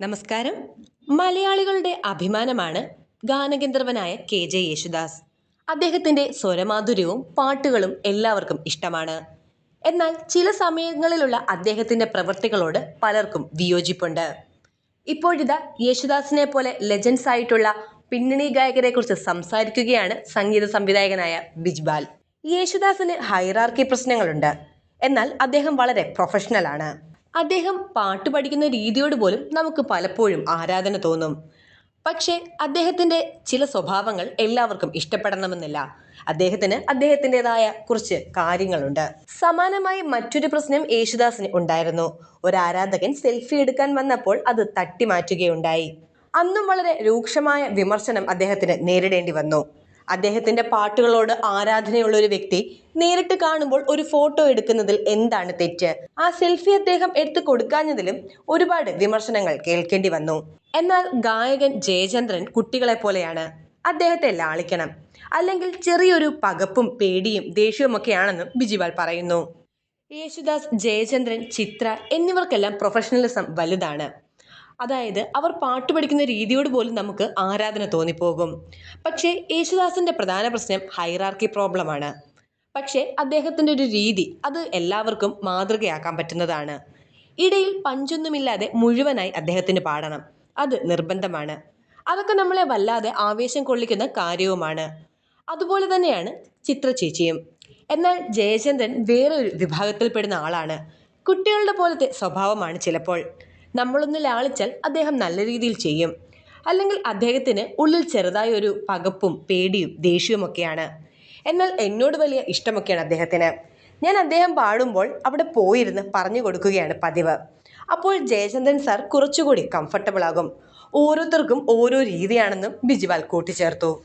നമസ്കാരം. മലയാളികളുടെ അഭിമാനമാണ് ഗാനഗന്ധർവനായ കെ ജെ യേശുദാസ്. അദ്ദേഹത്തിന്റെ സ്വരമാധുര്യവും പാട്ടുകളും എല്ലാവർക്കും ഇഷ്ടമാണ്. എന്നാൽ ചില സമയങ്ങളിലുള്ള അദ്ദേഹത്തിന്റെ പ്രവൃത്തികളോട് പലർക്കും വിയോജിപ്പുണ്ട്. ഇപ്പോഴിതാ യേശുദാസിനെ പോലെ ലെജൻസ് ആയിട്ടുള്ള പിന്നണി ഗായകരെക്കുറിച്ച് സംസാരിക്കുകയാണ് സംഗീത സംവിധായകനായ ബിജ്ബാൽ. യേശുദാസിന് ഹൈറാർക്കി പ്രശ്നങ്ങളുണ്ട്. എന്നാൽ അദ്ദേഹം വളരെ പ്രൊഫഷണലാണ് അദ്ദേഹം പാട്ട് പഠിക്കുന്ന രീതിയോട് പോലും നമുക്ക് പലപ്പോഴും ആരാധന തോന്നും. പക്ഷേ അദ്ദേഹത്തിന്റെ ചില സ്വഭാവങ്ങൾ എല്ലാവർക്കും ഇഷ്ടപ്പെടണമെന്നില്ല. അദ്ദേഹത്തിന് അദ്ദേഹത്തിന്റെതായ കുറച്ച് കാര്യങ്ങളുണ്ട്. സമാനമായി മറ്റൊരു പ്രശ്നം യേശുദാസിന് ഉണ്ടായിരുന്നു. ഒരു ആരാധകൻ സെൽഫി എടുക്കാൻ വന്നപ്പോൾ അത് തട്ടി തട്ടിമാറ്റുകയുണ്ടായി. അന്നും വളരെ രൂക്ഷമായ വിമർശനം അദ്ദേഹത്തിന് നേരിടേണ്ടി വന്നു. അദ്ദേഹത്തിന്റെ പാട്ടുകളോട് ആരാധനയുള്ള ഒരു വ്യക്തി നേരിട്ട് കാണുമ്പോൾ ഒരു ഫോട്ടോ എടുക്കുന്നതിൽ എന്താണ് തെറ്റ്? ആ സെൽഫി അദ്ദേഹം എടുത്തു കൊടുക്കാഞ്ഞതിലും ഒരുപാട് വിമർശനങ്ങൾ കേൾക്കേണ്ടി വന്നു. എന്നാൽ ഗായകൻ ജയചന്ദ്രൻ കുട്ടികളെ പോലെയാണ്. അദ്ദേഹത്തെ ലാളിക്കണം. അല്ലെങ്കിൽ ചെറിയൊരു പകപ്പും പേടിയും ദേഷ്യവുമൊക്കെയാണെന്നും ബിജിപാൽ പറയുന്നു. യേശുദാസ് ജയചന്ദ്രൻ ചിത്ര എന്നിവർക്കെല്ലാം പ്രൊഫഷണലിസം വലുതാണ്. അതായത് അവർ പാട്ട് പഠിക്കുന്ന രീതിയോട് പോലും നമുക്ക് ആരാധന തോന്നിപ്പോകും. പക്ഷേ യേശുദാസിന്റെ പ്രധാന പ്രശ്നം ഹൈറാർക്കി പ്രോബ്ലമാണ് പക്ഷേ അദ്ദേഹത്തിന്റെ ഒരു രീതി അത് എല്ലാവർക്കും മാതൃകയാക്കാൻ പറ്റുന്നതാണ്. ഇടയിൽ പഞ്ചൊന്നുമില്ലാതെ മുഴുവനായി അദ്ദേഹത്തിന് പാടണം. അത് നിർബന്ധമാണ്. അതൊക്കെ നമ്മളെ വല്ലാതെ ആവേശം കൊള്ളിക്കുന്ന കാര്യവുമാണ്. അതുപോലെ തന്നെയാണ് ചിത്ര ചേച്ചിയും. എന്നാൽ ജയചന്ദ്രൻ വേറൊരു വിഭാഗത്തിൽപ്പെടുന്ന ആളാണ്. കുട്ടികളുടെ പോലത്തെ സ്വഭാവമാണ് ചിലപ്പോൾ. നമ്മളൊന്ന് ലാളിച്ചാൽ അദ്ദേഹം നല്ല രീതിയിൽ ചെയ്യും. അല്ലെങ്കിൽ അദ്ദേഹത്തിന് ഉള്ളിൽ ചെറുതായ ഒരു പകപ്പും പേടിയും ദേഷ്യവുമൊക്കെയാണ് എന്നാൽ എന്നോട് വലിയ ഇഷ്ടമൊക്കെയാണ് അദ്ദേഹത്തിന്. ഞാൻ അദ്ദേഹം പാടുമ്പോൾ അവിടെ പോയിരുന്ന് പറഞ്ഞു കൊടുക്കുകയാണ് പതിവ്. അപ്പോൾ ജയചന്ദ്രൻ സാർ കുറച്ചുകൂടി കംഫർട്ടബിൾ ആകും. ഓരോരുത്തർക്കും ഓരോ രീതിയാണെന്നും ബിജുവാൽ കൂട്ടിച്ചേർത്തു.